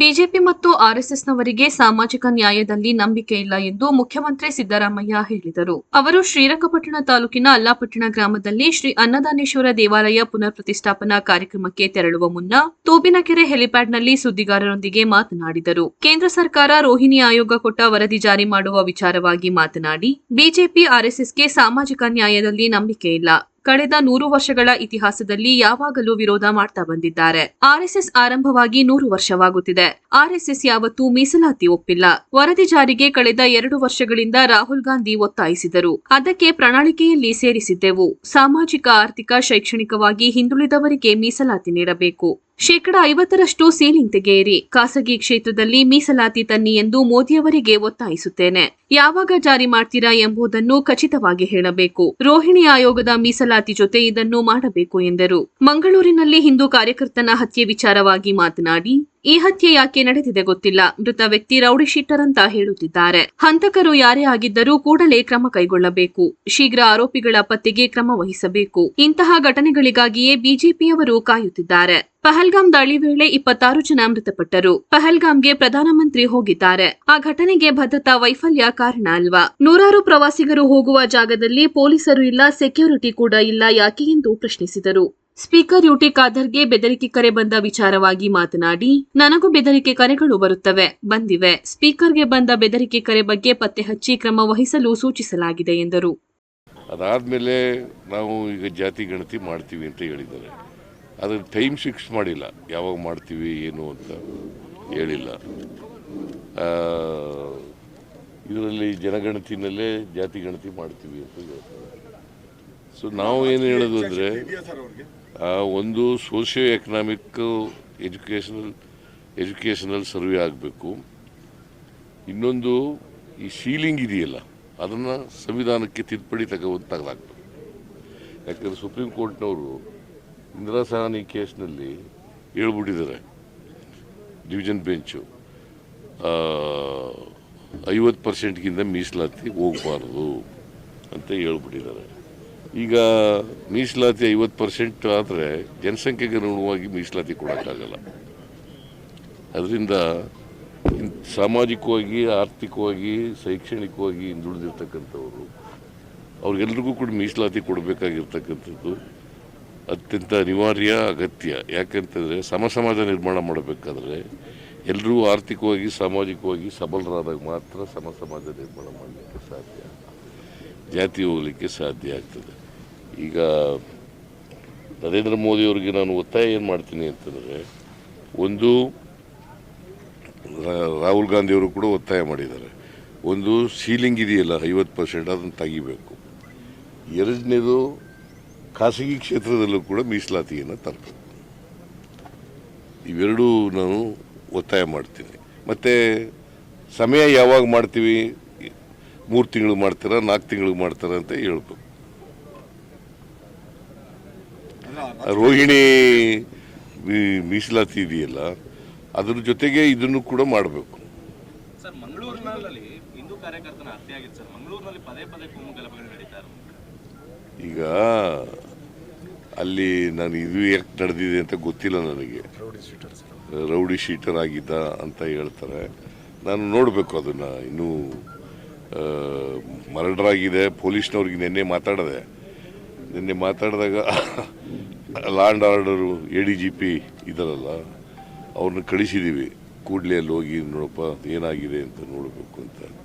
BJP ಮತ್ತು ಆರ್ಎಸ್ಎಸ್ನವರಿಗೆ ಸಾಮಾಜಿಕ ನ್ಯಾಯದಲ್ಲಿ ನಂಬಿಕೆ ಇಲ್ಲ ಎಂದು ಮುಖ್ಯಮಂತ್ರಿ ಸಿದ್ದರಾಮಯ್ಯ ಹೇಳಿದರು. ಅವರು ಶ್ರೀರಂಗಪಟ್ಟಣ ತಾಲೂಕಿನ ಅಲ್ಲಾಪಟ್ಟಣ ಗ್ರಾಮದಲ್ಲಿ ಶ್ರೀ ಅನ್ನದಾನೇಶ್ವರ ದೇವಾಲಯ ಪುನರ್ ಪ್ರತಿಷ್ಠಾಪನಾ ಕಾರ್ಯಕ್ರಮಕ್ಕೆ ತೆರಳುವ ಮುನ್ನ ತೂಬಿನಕೆರೆ ಹೆಲಿಪ್ಯಾಡ್ನಲ್ಲಿ ಸುದ್ದಿಗಾರರೊಂದಿಗೆ ಮಾತನಾಡಿದರು. ಕೇಂದ್ರ ಸರ್ಕಾರ ರೋಹಿಣಿ ಆಯೋಗ ಕೊಟ್ಟ ವರದಿ ಜಾರಿ ಮಾಡುವ ವಿಚಾರವಾಗಿ ಮಾತನಾಡಿ, ಬಿಜೆಪಿ, ಆರ್ಎಸ್ಎಸ್ಗೆ ಸಾಮಾಜಿಕ ನ್ಯಾಯದಲ್ಲಿ ನಂಬಿಕೆ ಇಲ್ಲ. ಕಳೆದ ನೂರು ವರ್ಷಗಳ ಇತಿಹಾಸದಲ್ಲಿ ಯಾವಾಗಲೂ ವಿರೋಧ ಮಾಡ್ತಾ ಬಂದಿದ್ದಾರೆ. ಆರ್ಎಸ್ಎಸ್ ಆರಂಭವಾಗಿ ನೂರು ವರ್ಷವಾಗುತ್ತಿದೆ. ಆರ್ಎಸ್ಎಸ್ ಯಾವತ್ತೂ ಮೀಸಲಾತಿ ಒಪ್ಪಿಲ್ಲ. ವರದಿ ಜಾರಿಗೆ ಕಳೆದ ಎರಡು ವರ್ಷಗಳಿಂದ ರಾಹುಲ್ ಗಾಂಧಿ ಒತ್ತಾಯಿಸಿದರು. ಅದಕ್ಕೆ ಪ್ರಣಾಳಿಕೆಯಲ್ಲಿ ಸೇರಿಸಿದ್ದೆವು. ಸಾಮಾಜಿಕ, ಆರ್ಥಿಕ, ಶೈಕ್ಷಣಿಕವಾಗಿ ಹಿಂದುಳಿದವರಿಗೆ ಮೀಸಲಾತಿ ನೀಡಬೇಕು. ಶೇಕಡ ಐವತ್ತರಷ್ಟು ಸೀಲಿಂಗ್ ತೆಗೆಯಿರಿ. ಖಾಸಗಿ ಕ್ಷೇತ್ರದಲ್ಲಿ ಮೀಸಲಾತಿ ತನ್ನಿ ಎಂದು ಮೋದಿಯವರಿಗೆ ಒತ್ತಾಯಿಸುತ್ತೇನೆ. ಯಾವಾಗ ಜಾರಿ ಮಾಡ್ತೀರಾ ಎಂಬುದನ್ನು ಖಚಿತವಾಗಿ ಹೇಳಬೇಕು. ರೋಹಿಣಿ ಆಯೋಗದ ಮೀಸಲಾತಿ ಜೊತೆ ಇದನ್ನು ಮಾಡಬೇಕು ಎಂದರು. ಮಂಗಳೂರಿನಲ್ಲಿ ಹಿಂದೂ ಕಾರ್ಯಕರ್ತನ ಹತ್ಯೆ ವಿಚಾರವಾಗಿ ಮಾತನಾಡಿ, ಈ ಹತ್ಯೆ ಯಾಕೆ ನಡೆದಿದೆ ಗೊತ್ತಿಲ್ಲ. ಮೃತ ವ್ಯಕ್ತಿ ರೌಡಿ ಶೀಟರ್ ಅಂತ ಹೇಳುತ್ತಿದ್ದಾರೆ. ಹಂತಕರು ಯಾರೇ ಆಗಿದ್ದರೂ ಕೂಡಲೇ ಕ್ರಮ ಕೈಗೊಳ್ಳಬೇಕು. ಶೀಘ್ರ ಆರೋಪಿಗಳ ಪತ್ತೆಗೆ ಕ್ರಮ ವಹಿಸಬೇಕು. ಇಂತಹ ಘಟನೆಗಳಿಗಾಗಿಯೇ ಬಿಜೆಪಿಯವರು ಕಾಯುತ್ತಿದ್ದಾರೆ. ಪಹಲ್ಗಾಮ್ ದಾಳಿ ವೇಳೆ ಇಪ್ಪತ್ತಾರು ಜನ ಮೃತಪಟ್ಟರು. ಪಹಲ್ಗಾಮ್ಗೆ ಪ್ರಧಾನಮಂತ್ರಿ ಹೋಗಿದ್ದಾರೆ. ಆ ಘಟನೆಗೆ ಭದ್ರತಾ ವೈಫಲ್ಯ ಕಾರಣ ಅಲ್ವಾ? ನೂರಾರು ಪ್ರವಾಸಿಗರು ಹೋಗುವ ಜಾಗದಲ್ಲಿ ಪೊಲೀಸರು ಇಲ್ಲ, ಸೆಕ್ಯೂರಿಟಿ ಕೂಡ ಇಲ್ಲ ಯಾಕೆ ಎಂದು ಪ್ರಶ್ನಿಸಿದರು. ಸ್ಪೀಕರ್ ಯುಟಿ ಖಾದರ್ಗೆ ಬೆದರಿಕೆ ಕರೆ ಬಂದ ವಿಚಾರವಾಗಿ ಮಾತನಾಡಿ, ನನಗೂ ಬೆದರಿಕೆ ಕರೆಗಳು ಬರುತ್ತವೆ, ಬಂದಿವೆ. ಸ್ಪೀಕರ್ಗೆ ಬಂದ ಬೆದರಿಕೆ ಕರೆ ಬಗ್ಗೆ ಪತ್ತೆ ಹಚ್ಚಿ ಕ್ರಮ ವಹಿಸಲು ಸೂಚಿಸಲಾಗಿದೆ ಎಂದರು. ಅದಾದ್ಮೇಲೆ ನಾವು ಈಗ ಜಾತಿ ಗಣತಿ ಮಾಡ್ತೀವಿ ಅಂತ ಹೇಳಿದ್ದಾರೆ. ಅದ್ರ ಟೈಮ್ ಫಿಕ್ಸ್ ಮಾಡಿಲ್ಲ. ಯಾವಾಗ ಮಾಡ್ತೀವಿ, ಏನು ಅಂತ ಹೇಳಿಲ್ಲ. ಇದರಲ್ಲಿ ಜನಗಣತಿನಲ್ಲೇ ಜಾತಿ ಗಣತಿ ಮಾಡ್ತೀವಿ ಅಂತ ಸೊ ನಾವು ಏನು ಹೇಳೋದು ಅಂದರೆ ಒಂದು socio economic educational educational survey ಆಗಬೇಕು. ಇನ್ನೊಂದು, ಈ ಸೀಲಿಂಗ್ ಇದೆಯಲ್ಲ, ಅದನ್ನು ಸಂವಿಧಾನಕ್ಕೆ ತಿದ್ದುಪಡಿ ತಗೋ ತೆಗೆದಾಕ್ಬೇಕು. ಯಾಕಂದರೆ ಸುಪ್ರೀಂ ಕೋರ್ಟ್ನವರು ಇಂದಿರಾ ಸಹಾನಿ ಕೇಸ್ನಲ್ಲಿ ಹೇಳ್ಬಿಟ್ಟಿದ್ದಾರೆ. Division bench. ಐವತ್ತು ಪರ್ಸೆಂಟ್ಗಿಂತ ಮೀಸಲಾತಿ ಹೋಗಬಾರ್ದು ಅಂತ ಹೇಳ್ಬಿಟ್ಟಿದ್ದಾರೆ. ಈಗ ಮೀಸಲಾತಿ ಐವತ್ತು ಪರ್ಸೆಂಟ್ ಆದರೆ ಜನಸಂಖ್ಯೆಗೆ ಅನುಗುಣವಾಗಿ ಮೀಸಲಾತಿ ಕೊಡೋಕ್ಕಾಗಲ್ಲ. ಅದರಿಂದ ಸಾಮಾಜಿಕವಾಗಿ, ಆರ್ಥಿಕವಾಗಿ, ಶೈಕ್ಷಣಿಕವಾಗಿ ಹಿಂದುಳಿದಿರ್ತಕ್ಕಂಥವ್ರು, ಅವ್ರಿಗೆಲ್ರಿಗೂ ಕೂಡ ಮೀಸಲಾತಿ ಕೊಡಬೇಕಾಗಿರ್ತಕ್ಕಂಥದ್ದು ಅತ್ಯಂತ ಅನಿವಾರ್ಯ ಅಗತ್ಯ. ಯಾಕಂತಂದರೆ ಸಮ ಸಮಾಜ ನಿರ್ಮಾಣ ಮಾಡಬೇಕಾದ್ರೆ ಎಲ್ಲರೂ ಆರ್ಥಿಕವಾಗಿ, ಸಾಮಾಜಿಕವಾಗಿ ಸಬಲರಾದಾಗ ಮಾತ್ರ ಸಮ ಸಮಾಜ ನಿರ್ಮಾಣ ಮಾಡಲಿಕ್ಕೆ ಸಾಧ್ಯ. ಜಾತಿ ಹೋಗಲಿಕ್ಕೆ ಸಾಧ್ಯ ಆಗ್ತದೆ. ಈಗ ನರೇಂದ್ರ ಮೋದಿಯವರಿಗೆ ನಾನು ಒತ್ತಾಯ ಏನು ಮಾಡ್ತೀನಿ ಅಂತಂದರೆ, ಒಂದು ರಾಹುಲ್ ಗಾಂಧಿಯವರು ಕೂಡ ಒತ್ತಾಯ ಮಾಡಿದ್ದಾರೆ. ಒಂದು ಸೀಲಿಂಗ್ ಇದೆಯಲ್ಲ, ಐವತ್ತು ಪರ್ಸೆಂಟ್ ಅದನ್ನು ತೆಗಿಬೇಕು. ಎರಡನೇದು ಖಾಸಗಿ ಕ್ಷೇತ್ರದಲ್ಲೂ ಕೂಡ ಮೀಸಲಾತಿಯನ್ನು ತರಬೇಕು. ಇವೆರಡೂ ನಾನು ಒತ್ತಾಯ ಮಾಡ್ತೀನಿ. ಮತ್ತು ಸಮಯ ಯಾವಾಗ ಮಾಡ್ತೀವಿ? ಮೂರು ತಿಂಗಳು ಮಾಡ್ತಾರ? ನಾಲ್ಕು ತಿಂಗಳು ಮಾಡ್ತಾರ ಅಂತ ಹೇಳ್ಬೇಕು. ರೋಹಿಣಿ ಮೀಸಲಾತಿ ಇದೆಯಲ್ಲ, ಅದ್ರ ಜೊತೆಗೆ ಇದನ್ನು ಕೂಡ ಮಾಡಬೇಕು. ಸರ್, ಮಂಗಳೂರಿನಲ್ಲಿ ಹಿಂದೂ ಕಾರ್ಯಕರ್ತನ ಹತ್ಯೆ ಆಗಿತ್ತು ಸರ್. ಮಂಗಳೂರಿನಲ್ಲಿ ಪದೇ ಪದೇ ಕೋಮು ಗಲಭೆಗಳು ನಡೀತಾ ಇರೋದು ಈಗ ಅಲ್ಲಿ ನಾನು ಇದು ಯಾಕೆ ನಡೆದಿದೆ ಅಂತ ಗೊತ್ತಿಲ್ಲ ನನಗೆ. ರೌಡಿ ಶೀಟರ್ ಆಗಿದ್ದ ಅಂತ ಹೇಳ್ತಾರೆ. ನಾನು ನೋಡಬೇಕು ಅದನ್ನು. ಇನ್ನೂ ಮರ್ಡರ್ ಆಗಿದೆ ಪೊಲೀಸ್ನವ್ರಿಗೆ ನಿನ್ನೆ ಮಾತಾಡಿದೆ. ನಿನ್ನೆ ಮಾತಾಡಿದಾಗ law and order A D G P ಇದರಲ್ಲ ಅವ್ರನ್ನ ಕಳಿಸಿದ್ದೀವಿ ಕೂಡಲೇ ಅಲ್ಲಿ ಹೋಗಿ ನೋಡಪ್ಪ ಏನಾಗಿದೆ ಅಂತ ನೋಡಬೇಕು ಅಂತ.